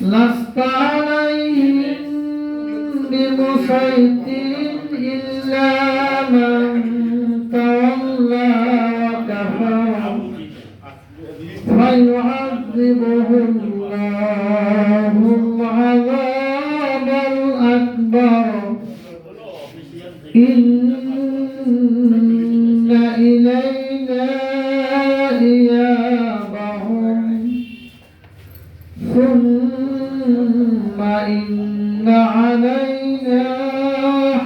لست عليهم بمسيطر إلا من ثم إن علينا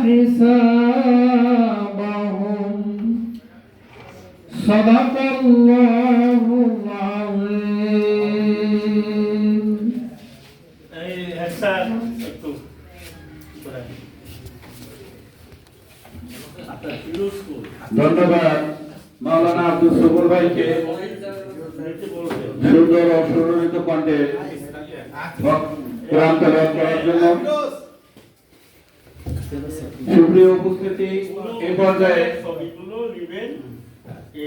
حسابهم صدق الله العظيم এই একটা একটু করে দিন। আপনার ফিরোজ কই? ধন্যবাদ মাওলানা আব্দুল সবুর ভাইকে শুনেতে বলবেন। সুন্দর ও সুরলিত কণ্ঠে কোরআন তেলাওয়াত করার জন্য সুপ্রিয় উপস্থিতি এই পর্যায়ে ছবিগুলো নেবেন।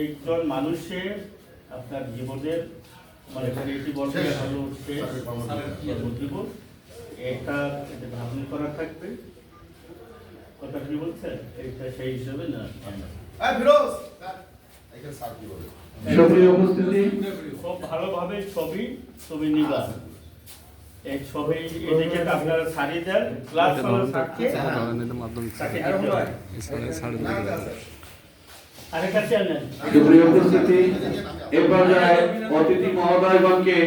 একজন মানুষের আপনার জীবনের মানে ক্রিয়েটিভ অর্থে হলো শেষ। জন্মজীবন এটা এটা ভাবনা করা থাকবে। কথা কি বলছেন? এটা সেই হিসাবে না সুপ্রিয় উপস্থিতি। খুব ভালোভাবে ছবি ছবি নিবা। ছবি এদিকে আপনারা সারি দেন এই পর্যায়ে অতিথি মহোদয়গণকে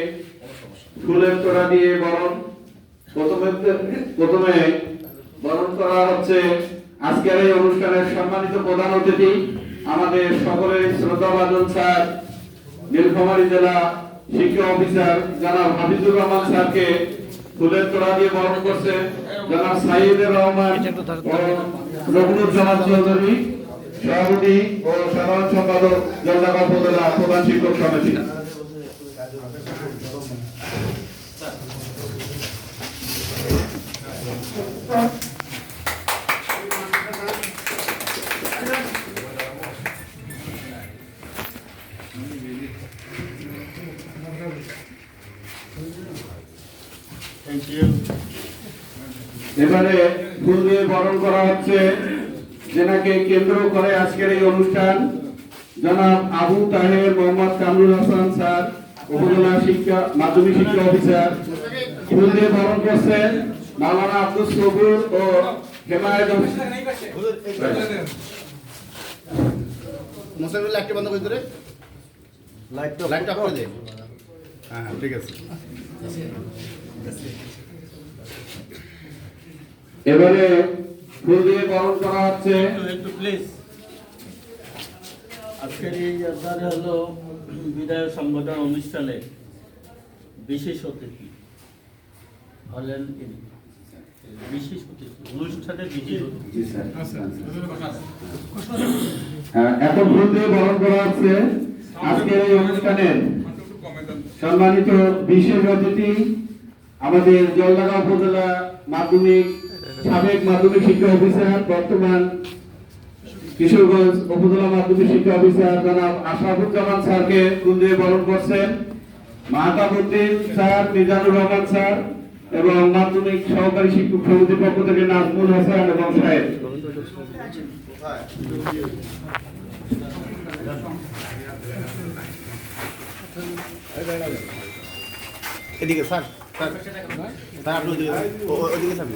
ফুলের তোড়া দিয়ে বরণ। প্রথমে প্রথমে বরণ করা হচ্ছে আজকের এই অনুষ্ঠানের সম্মানিত প্রধান অতিথি আমাদের সকলের শ্রদ্ধাভাজন স্যার নীলফামারী জেলা শিক্ষা অফিসার জনাব হাফিজুর রহমান স্যারকে ফুলের তোড়া দিয়ে বরণ করছে। জনাব সাইদুর রহমান রঘুনুজ্জামান চৌধুরী, সভাপতি ও সাধারণ সম্পাদক জলঢাকা উপজেলা প্রধান শিক্ষক সমিতি। থ্যাংক ইউ এবারে ফুল দিয়ে বরণ করা হচ্ছে যেনাকে কেন্দ্র করে আজকের এই অনুষ্ঠান। জনাব আবু তাহের মোহাম্মদ কামরুল হাসান স্যার উপজেলা শিক্ষা মাধ্যমিক শিক্ষা অফিসার। ফুল দিয়ে বরণ করছেন মাওলানা আব্দুল সবুর ও হেমায়ত লাইটটা বন্ধ করে দিলে? লাইটটা লাইটটা করে। দে। হ্যাঁ ঠিক আছে। এবারে ফুল দিয়ে বরণ করা হচ্ছে। একটু একটু প্লিজ আজকের এই আপনার হলো বিদায় সংবোধন অনুষ্ঠানে বিশেষ অতিথি হলেন। বিশেষ অতিথি অনুষ্ঠানে বিশেষ অতিথি। জি স্যার। হ্যাঁ, এখন ফুল দিয়ে বরণ করা হচ্ছে। আজকের এই অনুষ্ঠানের সম্মানিত বিশেষ অতিথি আমাদের জলডাঙ্গা উপজেলা মাধ্যমিক, সাবেক মাধ্যমিক শিক্ষা অফিসার, বর্তমান কিশোরগঞ্জ উপজেলা মাধ্যমিক শিক্ষা অফিসার জনাব আশরাফুজ্জামান স্যারকে দিয়ে বরণ করছেন। মাহতাবুদ্দিন স্যার, মিজানুর রহমান স্যার এবং মাধ্যমিক সহকারী শিক্ষক সমিতির পক্ষ থেকে নাজমুল হাসান এবং সাহেব। এদিকে স্যার। স্যার আপনি ওদিকে স্যার